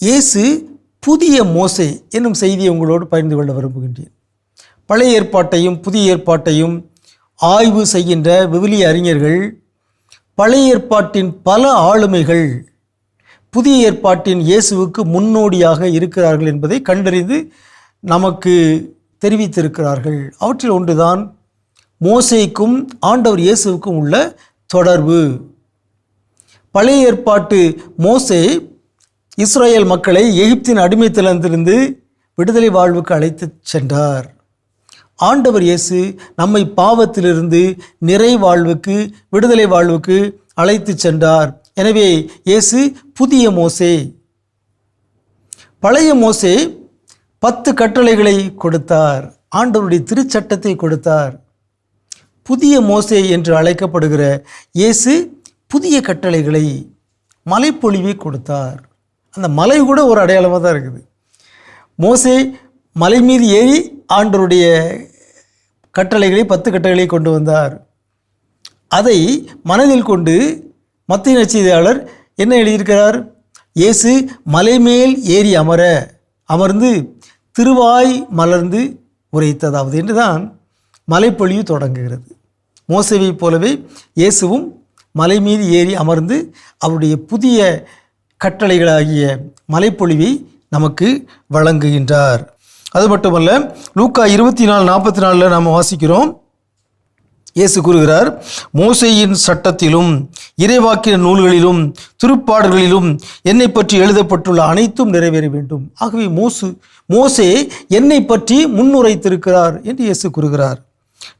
இயேசு புதிய மோசை என்னும் செய்தியை உங்களோடு பகிர்ந்து கொள்ள விரும்புகின்றேன். பழைய ஏற்பாட்டையும் புதிய ஏற்பாட்டையும் ஆய்வு செய்கின்ற விவிலிய அறிஞர்கள் பழைய ஏற்பாட்டின் பல ஆளுமைகள் புதிய ஏற்பாட்டின் இயேசுவுக்கு முன்னோடியாக இருக்கிறார்கள் என்பதை கண்டறிந்து நமக்கு தெரிவித்திருக்கிறார்கள். அவற்றில் ஒன்றுதான் மோசைக்கும் ஆண்டவர் இயேசுவுக்கும் உள்ள தொடர்பு. பழைய ஏற்பாட்டு மோசை இஸ்ரேல் மக்களை எகிப்தின் அடிமைத்தனத்திலிருந்து விடுதலை வாழ்வுக்கு அழைத்து சென்றார். ஆண்டவர் இயேசு நம்மை பாவத்திலிருந்து நிறை வாழ்வுக்கு விடுதலை வாழ்வுக்கு அழைத்து சென்றார். எனவே இயேசு புதிய மோசே. பழைய மோசே பத்து கட்டளைகளை கொடுத்தார். ஆண்டவருடைய திருச்சட்டத்தை கொடுத்தார். புதிய மோசே என்று அழைக்கப்படுகிற இயேசு புதிய கட்டளைகளை மலைப்பொழிவை கொடுத்தார். அந்த மலை கூட ஒரு அடையாளமாக தான் இருக்குது. மோசே மலை மீது ஏறி ஆண்டருடைய கட்டளைகளை பத்து கட்டளைகளை கொண்டு வந்தார். அதை மனதில் கொண்டு மத்திய நச்செய்தியாளர் என்ன எழுதியிருக்கிறார்? இயேசு மலை மேல் ஏறி அமர அமர்ந்து திருவாய் மலர்ந்து உரைத்ததாவது என்றுதான் மலைப்பொழிவு தொடங்குகிறது. மோசவை போலவே இயேசுவும் மலை மீது ஏறி அமர்ந்து அவருடைய புதிய கட்டளைகளாகிய மலைப்பொழிவை நமக்கு வழங்குகின்றார். அது மட்டுமல்ல லூக்கா இருபத்தி நாலு நாற்பத்தி நாலில் நாம் வாசிக்கிறோம். இயேசு கூறுகிறார் மோசையின் சட்டத்திலும் இறைவாக்கிய நூல்களிலும் திருப்பாடல்களிலும் என்னை பற்றி எழுதப்பட்டுள்ள அனைத்தும் நிறைவேற வேண்டும். ஆகவே மோசு மோசே என்னை பற்றி முன்னுரைத்திருக்கிறார் என்று இயேசு கூறுகிறார்.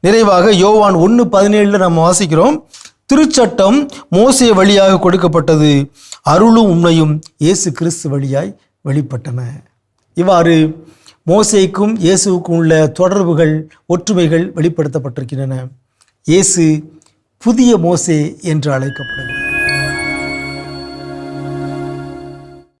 நிறைவாக யோவான் ஒன்று பதினேழில் நாம் வாசிக்கிறோம். திருச்சட்டம் மோசே வழியாக கொடுக்கப்பட்டது. அருளும் உண்மையும் இயேசு கிறிஸ்து வழியாய் வெளிப்பட்டன. இவ்வாறு மோசைக்கும் இயேசுவுக்கும் உள்ள தொடர்புகள் ஒற்றுமைகள் வெளிப்படுத்தப்பட்டிருக்கின்றன. இயேசு புதிய மோசே என்று அழைக்கப்படுகிறது